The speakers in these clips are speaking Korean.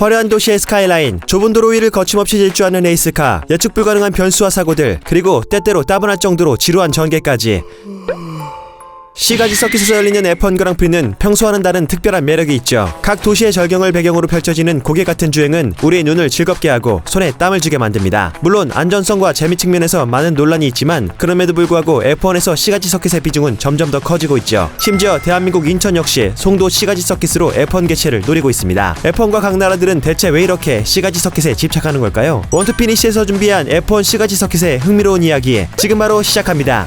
화려한 도시의 스카이라인, 좁은 도로 위를 거침없이 질주하는 레이스카, 예측 불가능한 변수와 사고들, 그리고 때때로 따분할 정도로 지루한 전개까지. 시가지 서킷에서 열리는 F1 그랑프리는 평소와는 다른 특별한 매력이 있죠. 각 도시의 절경을 배경으로 펼쳐지는 고개 같은 주행은 우리의 눈을 즐겁게 하고 손에 땀을 쥐게 만듭니다. 물론 안전성과 재미 측면에서 많은 논란이 있지만 그럼에도 불구하고 F1에서 시가지 서킷의 비중은 점점 더 커지고 있죠. 심지어 대한민국 인천 역시 송도 시가지 서킷으로 F1 개최를 노리고 있습니다. F1과 각 나라들은 대체 왜 이렇게 시가지 서킷에 집착하는 걸까요? 원투 피니시에서 준비한 F1 시가지 서킷의 흥미로운 이야기 지금 바로 시작합니다.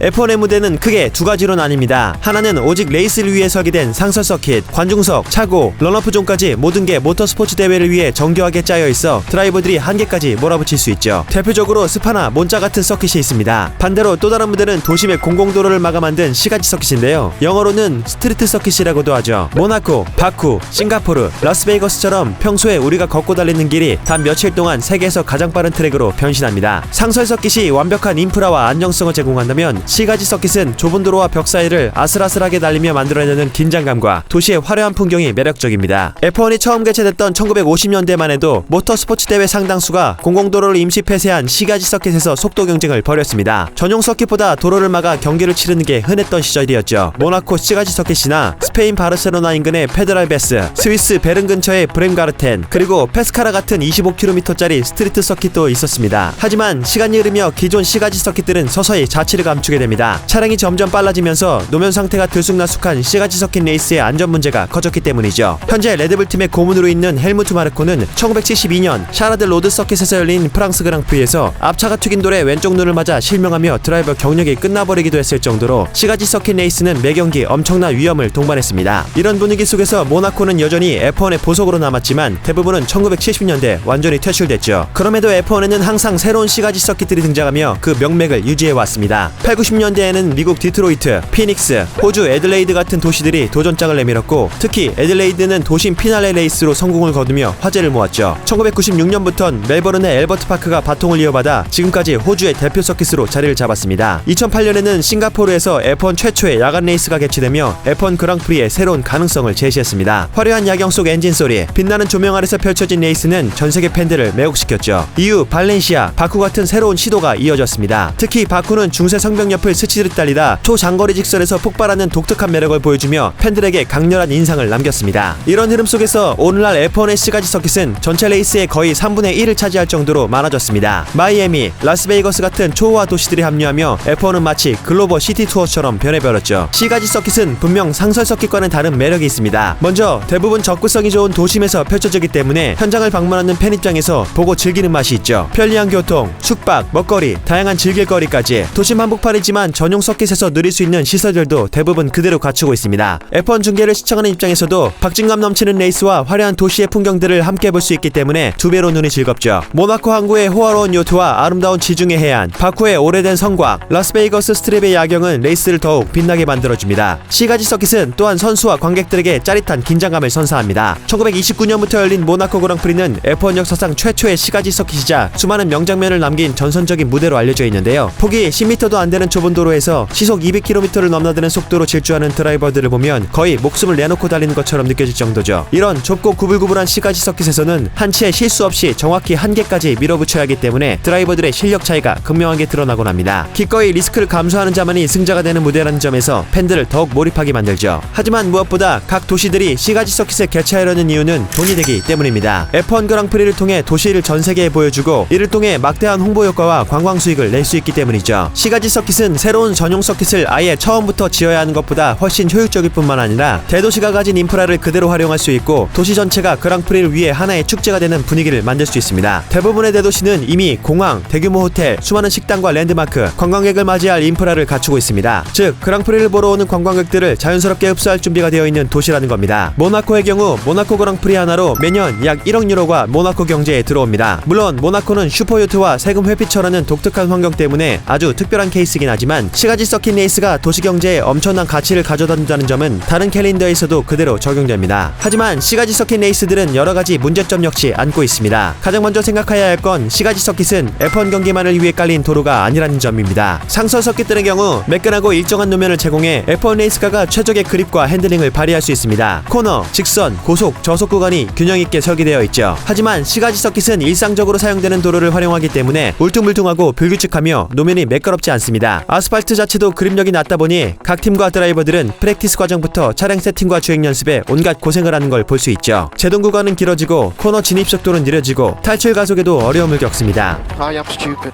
F1의 무대는 크게 두 가지로 나뉩니다. 하나는 오직 레이스를 위해 설계된 상설 서킷, 관중석, 차고, 런어프 존까지 모든 게 모터스포츠 대회를 위해 정교하게 짜여 있어 드라이버들이 한계까지 몰아붙일 수 있죠. 대표적으로 스파나 몬자 같은 서킷이 있습니다. 반대로 또 다른 무대는 도심의 공공도로를 막아 만든 시가지 서킷인데요. 영어로는 스트리트 서킷이라고도 하죠. 모나코, 바쿠, 싱가포르, 라스베이거스처럼 평소에 우리가 걷고 달리는 길이 단 며칠 동안 세계에서 가장 빠른 트랙으로 변신합니다. 상설 서킷이 완벽한 인프라와 안정성을 제공한다면 시가지 서킷은 좁은 도로와 벽 사이를 아슬아슬하게 달리며 만들어내는 긴장감과 도시의 화려한 풍경이 매력적입니다. F1이 처음 개최됐던 1950년대만 해도 모터스포츠 대회 상당수가 공공도로를 임시 폐쇄한 시가지 서킷에서 속도 경쟁을 벌였습니다. 전용 서킷보다 도로를 막아 경기를 치르는 게 흔했던 시절이었죠. 모나코 시가지 서킷이나 스페인 바르셀로나 인근의 페드랄베스, 스위스 베른 근처의 브렘가르텐, 그리고 페스카라 같은 25km짜리 스트리트 서킷도 있었습니다. 하지만 시간이 흐르며 기존 시가지 서킷들은 서서히 자취를 감추게 됩니다. 차량이 점점 빨라지면서 노면 상태가 들쑥날쑥한 시가지 서킷 레이스의 안전 문제가 커졌기 때문이죠. 현재 레드불 팀의 고문으로 있는 헬무트 마르코는 1972년 샤라드 로드 서킷에서 열린 프랑스 그랑프리에서 앞차가 튀긴 돌에 왼쪽 눈을 맞아 실명하며 드라이버 경력이 끝나버리기도 했을 정도로 시가지 서킷 레이스는 매 경기 엄청난 위험을 동반했습니다. 이런 분위기 속에서 모나코는 여전히 F1의 보석으로 남았지만 대부분은 1970년대 완전히 퇴출됐죠. 그럼에도 F1에는 항상 새로운 시가지 서킷들이 등장하며 그 명맥을 유지해 왔습니다. 8, 90년대에는 미국 디트로이트, 피닉스, 호주 애들레이드 같은 도시들이 도전장을 내밀었고 특히 애들레이드는 도심 피날레 레이스로 성공을 거두며 화제를 모았죠. 1996년부터 멜버른의 엘버트 파크가 바통을 이어받아 지금까지 호주의 대표 서킷으로 자리를 잡았습니다. 2008년에는 싱가포르에서 F1 최초의 야간 레이스가 개최되며 F1 그랑프리의 새로운 가능성을 제시했습니다. 화려한 야경 속 엔진 소리, 빛나는 조명 아래서 펼쳐진 레이스는 전 세계 팬들을 매혹시켰죠. 이후 발렌시아, 바쿠 같은 새로운 시도가 이어졌습니다. 특히 바쿠는 중세 성벽 옆을 스치듯 달리다 초장거리 직선에서 폭발하는 독특한 매력을 보여주며 팬들에게 강렬한 인상을 남겼습니다. 이런 흐름 속에서 오늘날 F1의 시가지 서킷은 전체 레이스의 거의 3분의 1을 차지할 정도로 많아졌습니다. 마이애미, 라스베이거스 같은 초호화 도시들이 합류하며 F1은 마치 글로벌 시티 투어처럼 변해버렸죠. 시가지 서킷은 분명 상설 서킷과는 다른 매력이 있습니다. 먼저 대부분 접근성이 좋은 도심에서 펼쳐지기 때문에 현장을 방문하는 팬 입장에서 보고 즐기는 맛이 있죠. 편리한 교통, 숙박, 먹거리, 다양한 즐길거리까지 도심 한복판 이지만 전용 서킷에서 누릴 수 있는 시설들도 대부분 그대로 갖추고 있습니다. F1 중계를 시청하는 입장에서도 박진감 넘치는 레이스와 화려한 도시의 풍경들을 함께 볼 수 있기 때문에 두 배로 눈이 즐겁죠. 모나코 항구의 호화로운 요트와 아름다운 지중해 해안, 바쿠의 오래된 성곽, 라스베이거스 스트립의 야경은 레이스를 더욱 빛나게 만들어줍니다. 시가지 서킷은 또한 선수와 관객들에게 짜릿한 긴장감을 선사합니다. 1929년부터 열린 모나코 그랑프리는 F1 역사상 최초의 시가지 서킷이자 수많은 명장면을 남긴 전선적인 무대로 알려져 있는데요. 폭이 10m도 안 되는 좁은 도로에서 시속 200km를 넘나드는 속도로 질주하는 드라이버들을 보면 거의 목숨을 내놓고 달리는 것처럼 느껴질 정도죠. 이런 좁고 구불구불한 시가지 서킷에서는 한 치의 실수 없이 정확히 한 개까지 밀어붙여야 하기 때문에 드라이버들의 실력 차이가 극명하게 드러나곤 합니다. 기꺼이 리스크를 감수하는 자만이 승자가 되는 무대라는 점에서 팬들을 더욱 몰입하게 만들죠. 하지만 무엇보다 각 도시들이 시가지 서킷을 개최하려는 이유는 돈이 되기 때문입니다. F1 그랑프리를 통해 도시를 전 세계에 보여주고 이를 통해 막대한 홍보 효과와 관광 수익을 낼 수 있기 때문이죠. 시가지 서킷은 새로운 전용 서킷을 아예 처음부터 지어야 하는 것보다 훨씬 효율적일 뿐만 아니라 대도시가 가진 인프라를 그대로 활용할 수 있고 도시 전체가 그랑프리를 위해 하나의 축제가 되는 분위기를 만들 수 있습니다. 대부분의 대도시는 이미 공항, 대규모 호텔, 수많은 식당과 랜드마크, 관광객을 맞이할 인프라를 갖추고 있습니다. 즉, 그랑프리를 보러 오는 관광객들을 자연스럽게 흡수할 준비가 되어 있는 도시라는 겁니다. 모나코의 경우 모나코 그랑프리 하나로 매년 약 1억 유로가 모나코 경제에 들어옵니다. 물론 모나코는 슈퍼요트와 세금 회피처라는 독특한 환경 때문에 아주 특별한 케이스긴 하 지만 시가지 서킷 레이스가 도시 경제에 엄청난 가치를 가져다 준다는 점은 다른 캘린더에서도 그대로 적용됩니다. 하지만 시가지 서킷 레이스들은 여러 가지 문제점 역시 안고 있습니다. 가장 먼저 생각해야 할 건 시가지 서킷은 F1 경기만을 위해 깔린 도로가 아니라는 점입니다. 상설 서킷들의 경우 매끈하고 일정한 노면을 제공해 F1 레이스카가 최적의 그립과 핸들링을 발휘할 수 있습니다. 코너, 직선, 고속, 저속 구간이 균형 있게 설계되어 있죠. 하지만 시가지 서킷은 일상적으로 사용되는 도로를 활용하기 때문에 울퉁불퉁하고 불규칙하며 노면이 매끄럽지 않습니다. 아스팔트 자체도 그립력이 낮다 보니 각 팀과 드라이버들은 프랙티스 과정부터 차량 세팅과 주행 연습에 온갖 고생을 하는 걸 볼 수 있죠. 제동 구간은 길어지고 코너 진입 속도는 느려지고 탈출 가속에도 어려움을 겪습니다. I am stupid.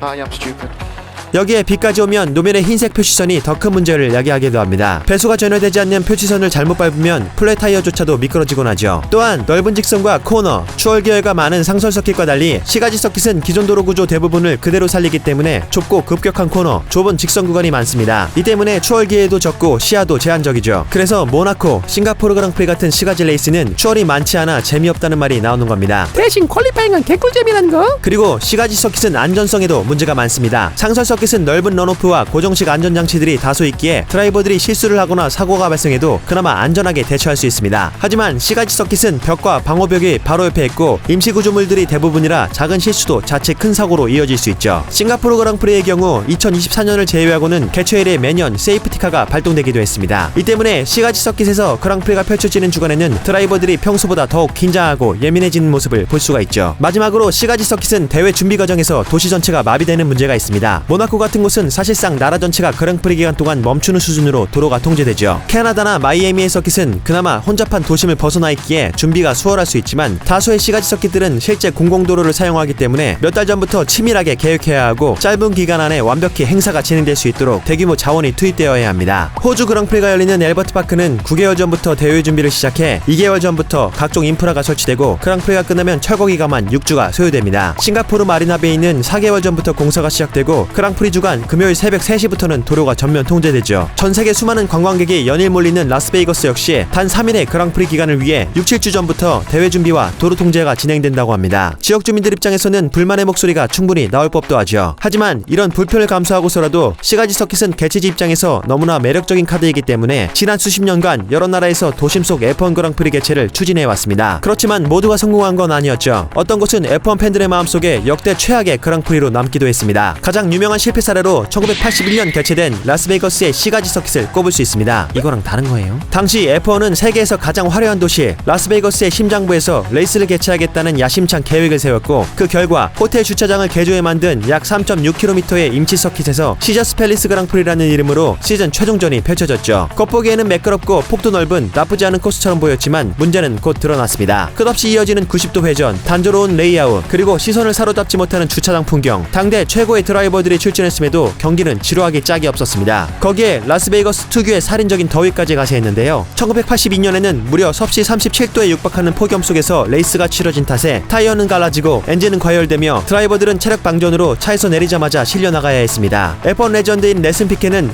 I am stupid. 여기에 비까지 오면 노면의 흰색 표시선이 더 큰 문제를 야기하기도 합니다. 배수가 전혀 되지 않는 표시선을 잘못 밟으면 플랫 타이어조차도 미끄러지곤 하죠. 또한 넓은 직선과 코너, 추월 기어가 많은 상설 서킷과 달리 시가지 서킷은 기존 도로 구조 대부분을 그대로 살리기 때문에 좁고 급격한 코너, 좁은 직선 구간이 많습니다. 이 때문에 추월 기회도 적고 시야도 제한적이죠. 그래서 모나코, 싱가포르 그랑프리 같은 시가지 레이스는 추월이 많지 않아 재미없다는 말이 나오는 겁니다. 대신 퀄리파잉은 개꿀잼이라는 거? 그리고 시가지 서킷은 안전성에도 문제가 많습니다. 상설 서킷 은 넓은 런오프와 고정식 안전장치들이 다소 있기에 드라이버들이 실수를 하거나 사고가 발생해도 그나마 안전하게 대처할 수 있습니다. 하지만 시가지 서킷은 벽과 방호벽이 바로 옆에 있고 임시 구조물들이 대부분이라 작은 실수도 자체 큰 사고로 이어질 수 있죠. 싱가포르 그랑프리의 경우 2024년을 제외하고는 개최 일에 매년 세이프티 카가 발동되기도 했습니다. 이 때문에 시가지 서킷에서 그랑프리가 펼쳐지는 주간에는 드라이버들이 평소보다 더욱 긴장하고 예민해지는 모습을 볼 수가 있죠. 마지막으로 시가지 서킷은 대회 준비 과정에서 도시 전체가 마비되는 문제가 있습니다. 모나코 같은 곳은 사실상 나라 전체가 그랑프리 기간 동안 멈추는 수준으로 도로가 통제되죠. 캐나다나 마이애미의 서킷은 그나마 혼잡한 도심을 벗어나 있기에 준비가 수월할 수 있지만 다수의 시가지 서킷들은 실제 공공도로를 사용하기 때문에 몇 달 전부터 치밀하게 계획해야 하고 짧은 기간 안에 완벽히 행사가 진행될 수 있도록 대규모 자원이 투입되어 야 합니다. 호주 그랑프리가 열리는 엘버트 파크는 9개월 전부터 대회 준비를 시작해 2개월 전부터 각종 인프라가 설치되고 그랑프리가 끝나면 철거 기간만 6주가 소요됩니다. 싱가포르 마리나베이는 4개월 전부터 공사가 시작되고 그랑프리 주간 금요일 새벽 3시부터는 도로가 전면 통제되죠. 전 세계 수많은 관광객이 연일 몰리는 라스베이거스 역시 단 3일의 그랑프리 기간을 위해 6, 7주 전부터 대회 준비와 도로 통제가 진행된다고 합니다. 지역 주민들 입장에서는 불만의 목소리가 충분히 나올 법도 하죠. 하지만 이런 불편을 감수하고서라도 시가지 서킷은 개최지 입장에서 너무나 매력적인 카드이기 때문에 지난 수십 년간 여러 나라에서 도심 속 F1 그랑프리 개최를 추진해 왔습니다. 그렇지만 모두가 성공한 건 아니었죠. 어떤 곳은 F1 팬들의 마음속에 역대 최악의 그랑프리로 남기도 했습니다. 가장 유명한 실패 사례로 1981년 개최된 라스베이거스의 시가지 서킷을 꼽을 수 있습니다. 이거랑 다른 거예요. 당시 F1은 세계에서 가장 화려한 도시 라스베이거스의 심장부에서 레이스를 개최하겠다는 야심찬 계획을 세웠고 그 결과 호텔 주차장을 개조해 만든 약 3.6km의 임치 서킷에서 시저스 팰리스 그랑프리라는 이름으로 시즌 최종전이 펼쳐졌죠. 겉보기에는 매끄럽고 폭도 넓은 나쁘지 않은 코스처럼 보였지만 문제는 곧 드러났습니다. 끝없이 이어지는 90도 회전, 단조로운 레이아웃, 그리고 시선을 사로잡지 못하는 주차장 풍경, 당대 최고의 드라이버들이 출전했음에도 경기는 지루하기 짝이 없었습니다. 거기에 라스베이거스 특유의 살인적인 더위까지 가세했는데요. 1982년에는 무려 섭씨 37도에 육박하는 폭염 속에서 레이스가 치러진 탓에 타이어는 갈라지고 엔진은 과열되며 드라이버들은 체력 방전으로 차에서 내리자마자 실려 나가야 했습니다. F1 레전드인 레슨 피케는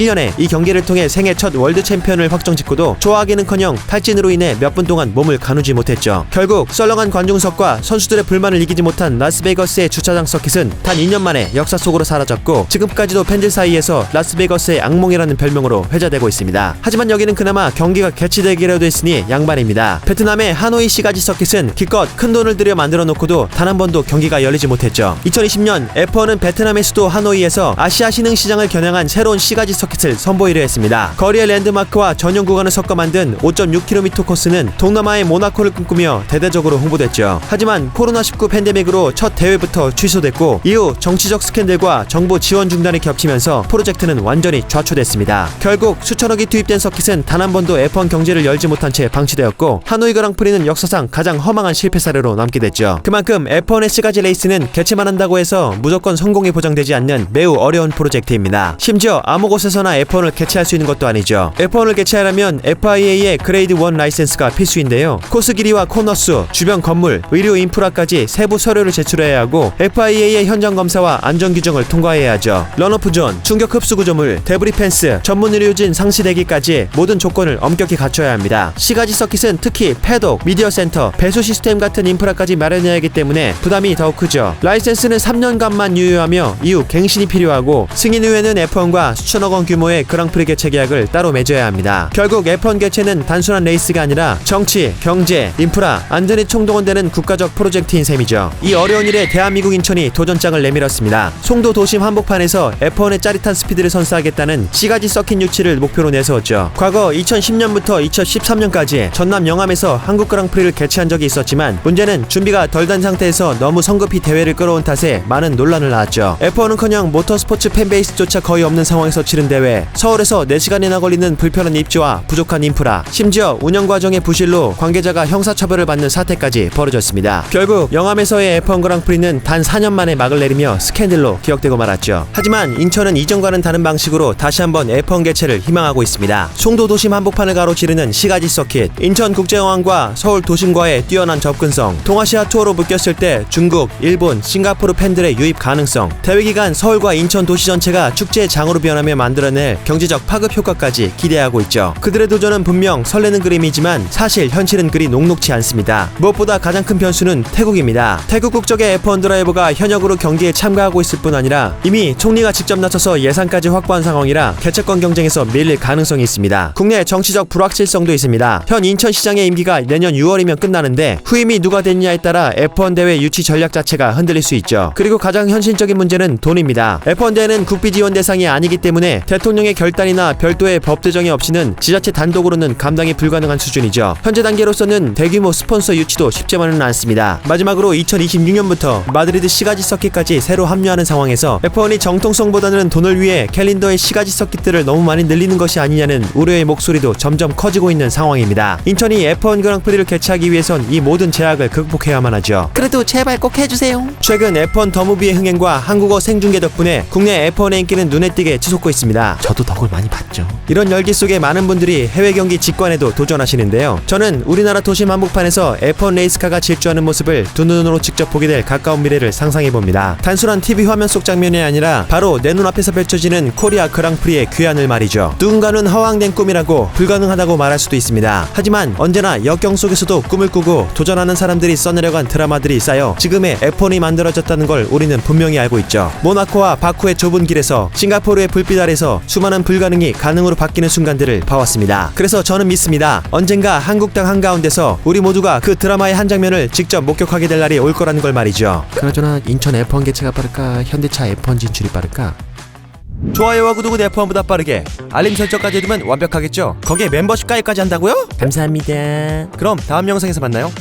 1981년에 이 경기를 통해 생애 첫 월드 챔피언을 확정짓고도 좋아하기는커녕 탈진으로 인해 몇 분 동안 몸을 가누지 못했죠. 결국 썰렁한 관중석과 선수들의 불만을 이기지 못한 라스베이거스의 주차장 서킷은 단 2년 만에 역사 속으로 사라졌고 지금까지도 팬들 사이에서 라스베이거스의 악몽이라는 별명으로 회자되고 있습니다. 하지만 여기는 그나마 경기가 개최되기라도 했으니 양반입니다. 베트남의 하노이 시가지 서킷은 기껏 큰 돈을 들여 만들어 놓고도 단 한 번도 경기가 열리지 못했죠. 2020년 F1은 베트남의 수도 하노이에서 아시아 신흥 시장을 겨냥한 새로운 시가지 서킷 을 선보이려 했습니다. 거리의 랜드마크와 전용 구간을 섞어 만든 5.6km 코스는 동남아의 모나코를 꿈꾸며 대대적으로 홍보됐죠. 하지만 코로나19 팬데믹으로 첫 대회부터 취소됐고 이후 정치적 스캔들과 정부 지원 중단이 겹치면서 프로젝트는 완전히 좌초됐습니다. 결국 수천억이 투입된 서킷은 단 한 번도 F1 경기를 열지 못한 채 방치되었고 하노이 그랑프리는 역사상 가장 허망한 실패 사례로 남게 됐죠. 그만큼 F1의 시가지 레이스는 개최만 한다고 해서 무조건 성공이 보장되지 않는 매우 어려운 프로젝트입니다. 심지어 아무 곳에서나 어디서나 F1을 개최할 수 있는 것도 아니죠. F1을 개최하려면 FIA의 그레이드 1 라이센스가 필수인데요. 코스 길이와 코너 수, 주변 건물, 의료 인프라까지 세부 서류를 제출해야 하고 FIA의 현장 검사와 안전 규정을 통과해야 하죠. 런오프 존, 충격 흡수 구조물, 데브리 펜스, 전문 의료진 상시 대기까지 모든 조건을 엄격히 갖춰야 합니다. 시가지 서킷은 특히 패독, 미디어 센터, 배수 시스템 같은 인프라까지 마련해야 하기 때문에 부담이 더욱 크죠. 라이센스는 3년간만 유효하며 이후 갱신이 필요하고 승인 후에는 F1과 수천억 원 규모의 그랑프리 개최 계약을 따로 맺어야 합니다. 결국 F1 개최는 단순한 레이스가 아니라 정치, 경제, 인프라, 안전이 총동원되는 국가적 프로젝트인 셈이죠. 이 어려운 일에 대한민국 인천이 도전장을 내밀었습니다. 송도 도심 한복판에서 F1의 짜릿한 스피드를 선사하겠다는 시가지 서킷 유치를 목표로 내세웠죠. 과거 2010년부터 2013년까지 전남 영암에서 한국 그랑프리를 개최한 적이 있었지만 문제는 준비가 덜 된 상태에서 너무 성급히 대회를 끌어온 탓에 많은 논란을 낳았죠. F1은커녕 모터스포츠 팬베이스조차 거의 없는 상황에서 치른 대회, 서울에서 4시간이나 걸리는 불편한 입지와 부족한 인프라, 심지어 운영 과정의 부실로 관계자가 형사처벌을 받는 사태까지 벌어졌습니다. 결국 영암에서의 F1 그랑프리는 단 4년 만에 막을 내리며 스캔들로 기억되고 말았죠. 하지만 인천은 이전과는 다른 방식으로 다시 한번 F1 개최를 희망하고 있습니다. 송도 도심 한복판을 가로지르는 시가지 서킷, 인천 국제공항과 서울 도심과의 뛰어난 접근성, 동아시아 투어로 묶였을 때 중국, 일본, 싱가포르 팬들의 유입 가능성, 대회 기간 서울과 인천 도시 전체가 축제의 장으로 변하며 만 들어낼 경제적 파급 효과까지 기대하고 있죠. 그들의 도전은 분명 설레는 그림이지만 사실 현실은 그리 녹록치 않습니다. 무엇보다 가장 큰 변수는 태국입니다. 태국 국적의 F1 드라이버가 현역으로 경기에 참가하고 있을 뿐 아니라 이미 총리가 직접 나서서 예산까지 확보한 상황이라 개최권 경쟁에서 밀릴 가능성이 있습니다. 국내 정치적 불확실성도 있습니다. 현 인천시장의 임기가 내년 6월이면 끝나는데 후임이 누가 됐냐에 따라 F1 대회 유치 전략 자체가 흔들릴 수 있죠. 그리고 가장 현실적인 문제는 돈입니다. F1 대회는 국비 지원 대상이 아니기 때문에 대통령의 결단이나 별도의 법 제정이 없이는 지자체 단독으로는 감당이 불가능한 수준이죠. 현재 단계로서는 대규모 스폰서 유치도 쉽지만은 않습니다. 마지막으로 2026년부터 마드리드 시가지 서킷까지 새로 합류하는 상황에서 F1이 정통성보다는 돈을 위해 캘린더의 시가지 서킷들을 너무 많이 늘리는 것이 아니냐는 우려의 목소리도 점점 커지고 있는 상황입니다. 인천이 F1 그랑프리를 개최하기 위해선 이 모든 제약을 극복해야만 하죠. 그래도 제발 꼭 해주세요. 최근 F1 더무비의 흥행과 한국어 생중계 덕분에 국내 F1의 인기는 눈에 띄게 치솟고 있습니다. 저도 덕을 많이 봤죠. 이런 열기 속에 많은 분들이 해외 경기 직관에도 도전하시는데요. 저는 우리나라 도심 한복판에서 F1 레이스카가 질주하는 모습을 두 눈으로 직접 보게 될 가까운 미래를 상상해 봅니다. 단순한 TV 화면 속 장면이 아니라 바로 내 눈앞에서 펼쳐지는 코리아 그랑프리의 귀환을 말이죠. 누군가는 허황된 꿈이라고 불가능하다고 말할 수도 있습니다. 하지만 언제나 역경 속에서도 꿈을 꾸고 도전하는 사람들이 써내려간 드라마들이 쌓여 지금의 F1이 만들어졌다는 걸 우리는 분명히 알고 있죠. 모나코와 바쿠의 좁은 길에서 싱가포르의 불빛 아래서 수많은 불가능이 가능으로 바뀌는 순간들을 봐왔습니다. 그래서 저는 믿습니다. 언젠가 한국 땅 한가운데서 우리 모두가 그 드라마의 한 장면을 직접 목격하게 될 날이 올 거라는 걸 말이죠. 그나저나 인천 F1 개최가 빠를까 현대차 F1 진출이 빠를까? 좋아요와 구독은 F1보다 빠르게 알림 설정까지 해두면 완벽하겠죠? 거기에 멤버십 가입까지 한다고요? 감사합니다. 그럼 다음 영상에서 만나요.